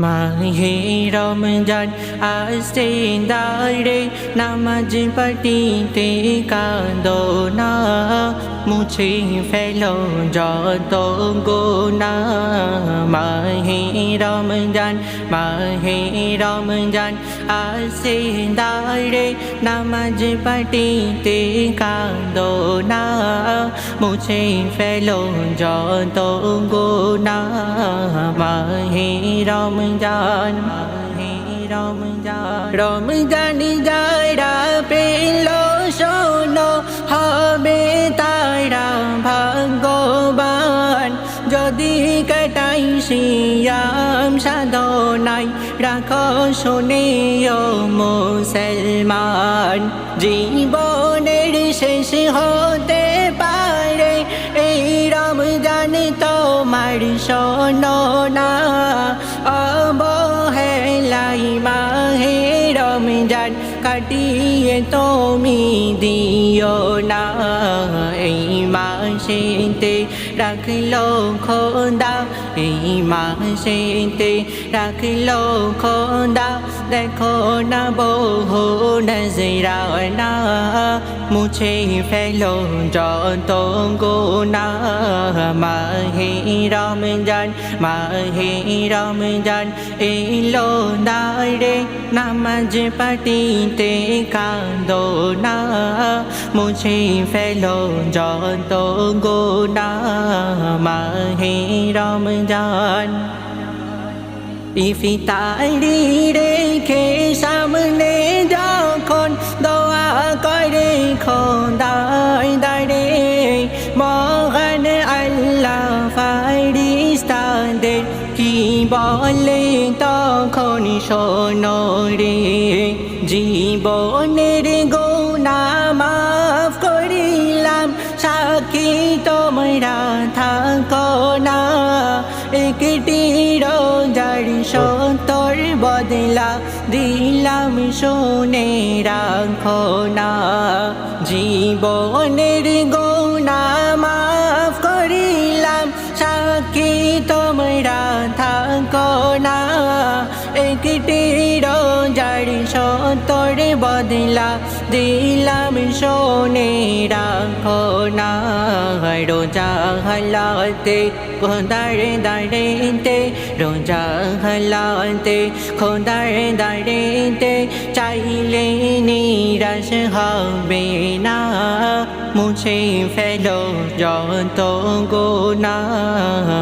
মাহে রমজান আসতে দাঁড়ে নামাজ পাটিতে কাঁদো মুছে ফেলো যত গোনা মাহে রমজান মাহে রমজান আসতে দাঁড়ে নামাজ পটিতে কাঁদো না মুছে ফেলো যত গোনা মাহে রমজান মাহে রমজান রমজান যারা পেল শোনো হবে যদি কাটাই শিয়াম সাধনাই রাখো শুনে মুসলমান। জীবনের শেষ হতে পারে এই রমজান তোমার শোনো না অবহেলাই মাহে রমজান কাটিয়ে তুমি দিও না। এই মাসেতে রাখল খোদা এই মাসেতে রাখল খোদা দেখো না বহু নজরানা মুছে ফেলো যত গোনা মাহে রমজান মাহে রমজান এলো দাঁড়ে নামাজ পাটিতে কাঁদো না মুছে ফেলো যত গোনা মাহে রমজান ইফিতারি রেখে সামনে বলে তখন শোনো রে জীবনের গোনা মাফ করিলাম, সাক্ষী তোমরা থাকো না একটি রোজার সতর বদলা দিলাম, শুনে রাখো না জীবনের গোনা সতর বদলা দিলাম শোনে রাখো না রোজা হলাতে খোদার দাঁড়েতে রোজা হলাতে খোদার দাঁড়েতে চাইলে নিরাশ হবে না মুছে ফেলো যত গোনা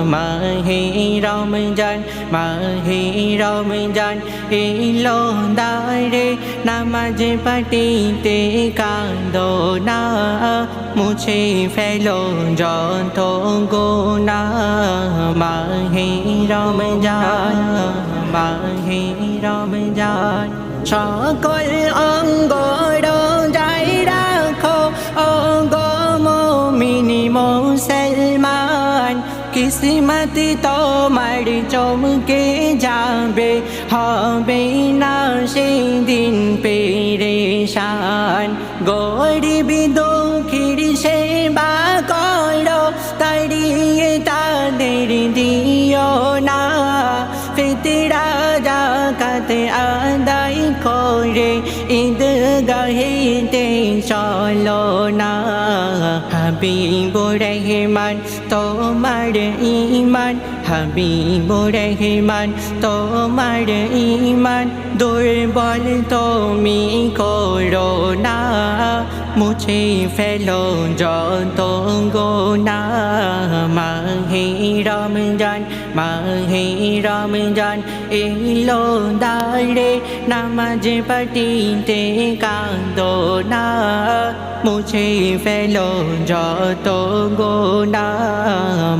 মাহে রমজান মাহে রমজান এলো দাঁড়ে নামাজ পাটিতে কাঁদো না মুছে ফেলো যত গোনা মাহে রমজান মাহে রমজান। সকল অঙ্গ যাই রাখো, অঙ্গ মিনি মুসলমান। কিসমত তোমার চমকে যাবে, হবে না সেই দিন পেরেশান। গরিব চলো না হাবিব রহমান, তোমার ইমান হাবিব রহমান, তোমার ইমান দুর্বল তুমি করো না, মুছে ফেলো যত গোনা মাহে রমজান মাহে রমজান এলো দাঁড়ে, নামাজ পাটিতে কাঁদো না, মুছে ফেলো যত গোনা।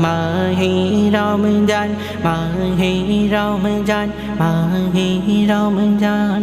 মাহে রমজান মাহে রমজান মাহে রমজান